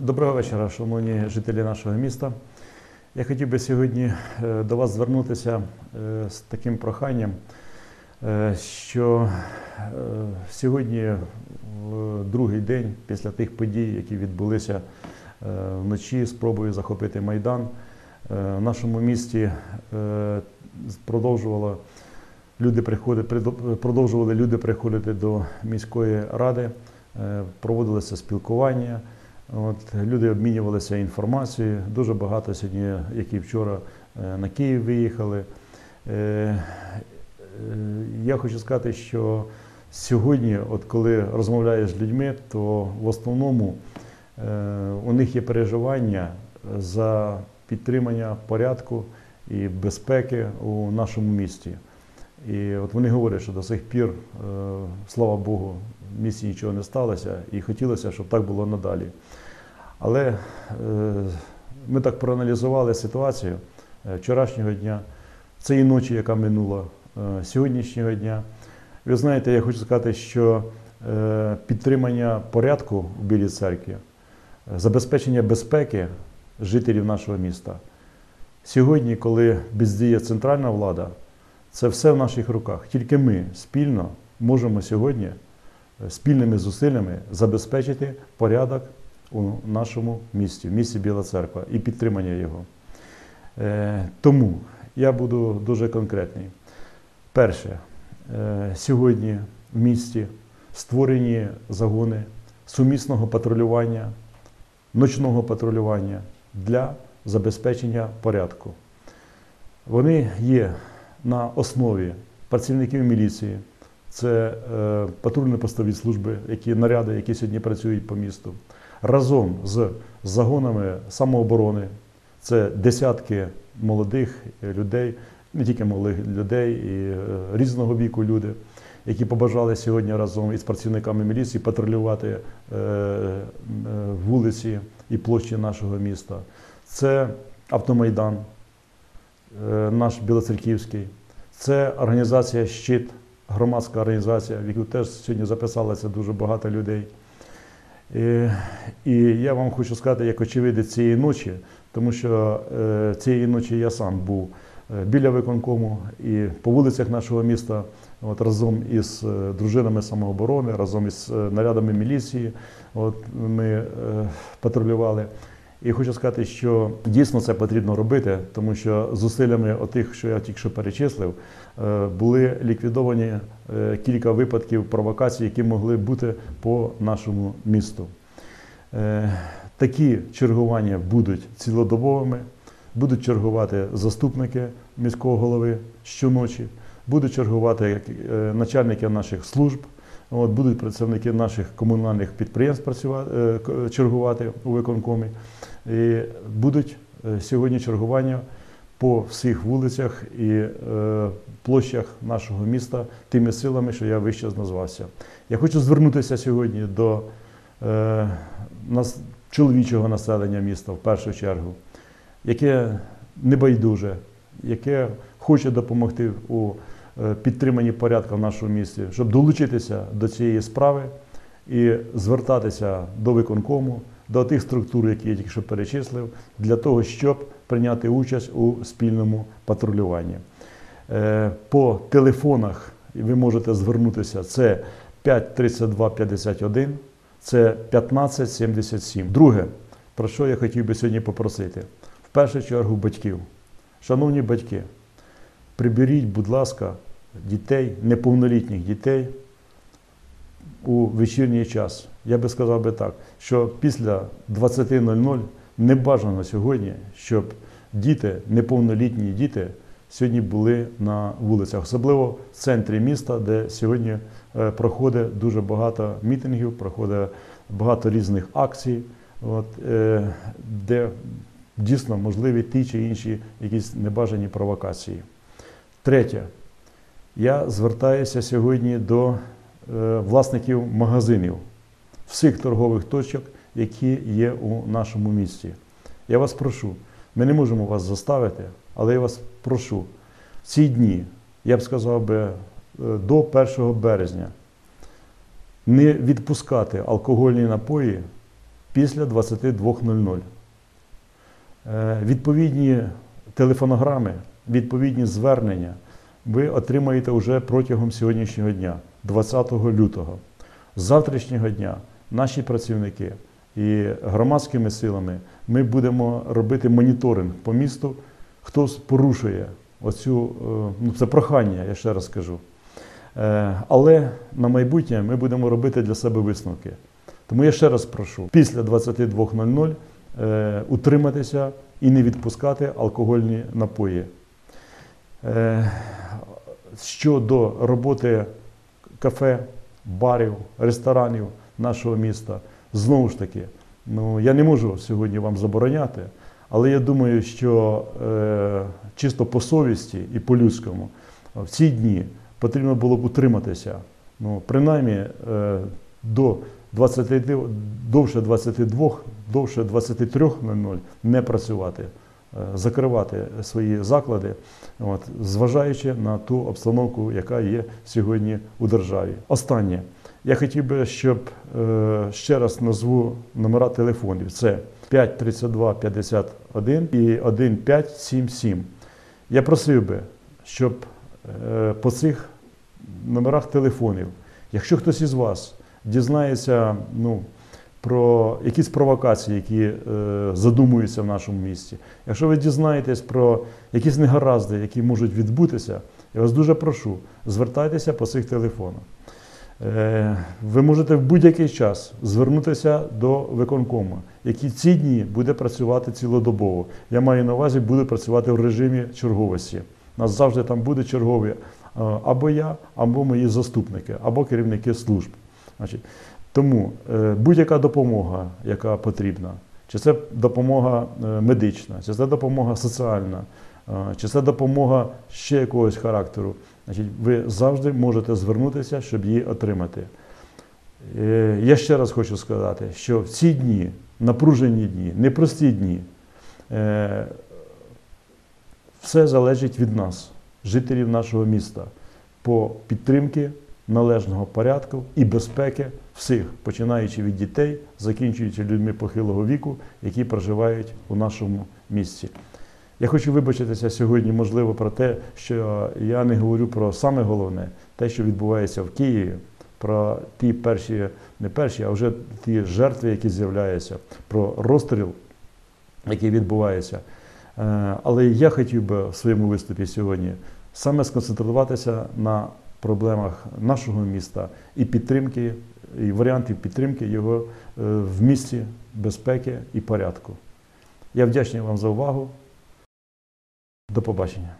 Доброго вечора, шановні жителі нашого міста. Я хотів би сьогодні е, до вас звернутися е, з таким проханням, е, що сьогодні, другий день після тих подій, які відбулися вночі, спробою захопити Майдан, в нашому місті продовжувало люди приходити, продовжували люди приходити до міської ради, проводилося спілкування. От, люди обмінювалися інформацією. Дуже багато сьогодні, як і вчора, е, на Київ виїхали. Е, е, Я хочу сказати, що сьогодні, от коли розмовляєш з людьми, то в основному у них є переживання за підтримання порядку і безпеки у нашому місті. І от вони говорять, що до сих пір, е, слава Богу, в місті нічого не сталося, і хотілося, щоб так було надалі. Але е, ми так проаналізували ситуацію е, вчорашнього дня, цієї ночі, яка минула, сьогоднішнього дня. Ви знаєте, я хочу сказати, що підтримання порядку в Білій церкві, забезпечення безпеки жителів нашого міста. Сьогодні, коли бездіє центральна влада, це все в наших руках. Тільки ми спільно можемо сьогодні е, спільними зусиллями забезпечити порядок у нашому місті, в місті Біла Церква і підтримання його. Е, Тому я буду дуже конкретний. Перше, е, сьогодні в місті створені загони сумісного патрулювання, ночного патрулювання для забезпечення порядку. Вони є на основі працівників міліції, це е, патрульно-постові служби, які наряди, які сьогодні працюють по місту, разом з загонами самооборони. Це десятки молодих людей, не тільки молодих людей, і е, різного віку люди, які побажали сьогодні разом із працівниками міліції патрулювати е, е, вулиці і площі нашого міста. Це автомайдан, наш Білоцерківський, це організація Щит, громадська організація, в яку теж сьогодні записалося дуже багато людей. І, і я вам хочу сказати, як очевидець цієї ночі, тому що е, цієї ночі я сам був е, біля виконкому і по вулицях нашого міста, от разом із е, дружинами самооборони, разом із е, нарядами міліції, от ми е, патрулювали. І хочу сказати, що дійсно це потрібно робити, тому що зусиллями отих, що я тільки що перечислив, е, були ліквідовані е, кілька випадків провокацій, які могли бути по нашому місту. Е, Такі чергування будуть цілодобовими, будуть чергувати заступники міського голови щоночі, будуть чергувати начальники наших служб. От, будуть представники наших комунальних підприємств працювати, е, чергувати у виконкомі. І будуть е, сьогодні чергування по всіх вулицях і е, площах нашого міста тими силами, що я вище назвався. Я хочу звернутися сьогодні до нас, чоловічого населення міста в першу чергу, яке небайдуже, яке хоче допомогти у підтриманні порядку в нашому місті, щоб долучитися до цієї справи і звертатися до виконкому, до тих структур, які я тільки що перечислив, для того, щоб прийняти участь у спільному патрулюванні. Е, По телефонах ви можете звернутися. Це 532 51, це 1577. Друге, про що я хотів би сьогодні попросити? В першу чергу батьків. Шановні батьки, приберіть, будь ласка, дітей, неповнолітніх дітей у вечірній час. Я би сказав би так, що після 20.00 не бажано сьогодні, щоб діти, неповнолітні діти, сьогодні були на вулицях, особливо в центрі міста, де сьогодні е, проходить дуже багато мітингів, проходить багато різних акцій, от, е, де дійсно можливі ті чи інші якісь небажані провокації. Третє, я звертаюся сьогодні до е, власників магазинів, всіх торгових точок, які є у нашому місті. Я вас прошу, ми не можемо вас заставити, але я вас прошу, в ці дні, я б сказав би, е, до 1 березня, не відпускати алкогольні напої після 22.00. Е, Відповідні телефонограми, відповідні звернення ви отримаєте вже протягом сьогоднішнього дня, 20 лютого. З завтрашнього дня наші працівники і громадськими силами ми будемо робити моніторинг по місту, хто порушує оцю, е, ну це прохання, я ще раз скажу. Е, Але на майбутнє ми будемо робити для себе висновки. Тому я ще раз прошу, після 22.00 е, утриматися і не відпускати алкогольні напої. Е, Щодо роботи кафе, барів, ресторанів нашого міста, знову ж таки, ну, я не можу сьогодні вам забороняти, але я думаю, що е, чисто по совісті і по-людському в ці дні потрібно було б утриматися, ну, принаймні е, до 20, довше 22, довше 23.00 не працювати, закривати свої заклади, от, зважаючи на ту обстановку, яка є сьогодні у державі. Останнє. Я хотів би, щоб е, ще раз назву номера телефонів. Це 532 51 і 1577. Я просив би, щоб е, по цих номерах телефонів, якщо хтось із вас дізнається ну, про якісь провокації, які е, задумуються в нашому місті, якщо ви дізнаєтесь про якісь негаразди, які можуть відбутися, я вас дуже прошу, звертайтеся по цих телефонах. Е, Ви можете в будь-який час звернутися до виконкому, який ці дні буде працювати цілодобово. Я маю на увазі, буде працювати в режимі черговості. У нас завжди там буде чергові е, або я, або мої заступники, або керівники служб. Тому е, будь-яка допомога, яка потрібна, чи це допомога е, медична, чи це допомога соціальна, е, чи це допомога ще якогось характеру, значить, ви завжди можете звернутися, щоб її отримати. Я ще раз хочу сказати, що в ці дні, напружені дні, непрості дні, все залежить від нас, жителів нашого міста, по підтримки належного порядку і безпеки всіх, починаючи від дітей, закінчуючи людьми похилого віку, які проживають у нашому місті. Я хочу вибачитися сьогодні, можливо, про те, що я не говорю про саме головне, те, що відбувається в Києві, про ті перші, не перші, а вже ті жертви, які з'являються, про розстріл, який відбувається. Е, Але я хотів би в своєму виступі сьогодні саме сконцентруватися на проблемах нашого міста і підтримки, і варіантів підтримки його е, в місті безпеки і порядку. Я вдячний вам за увагу. До побачення.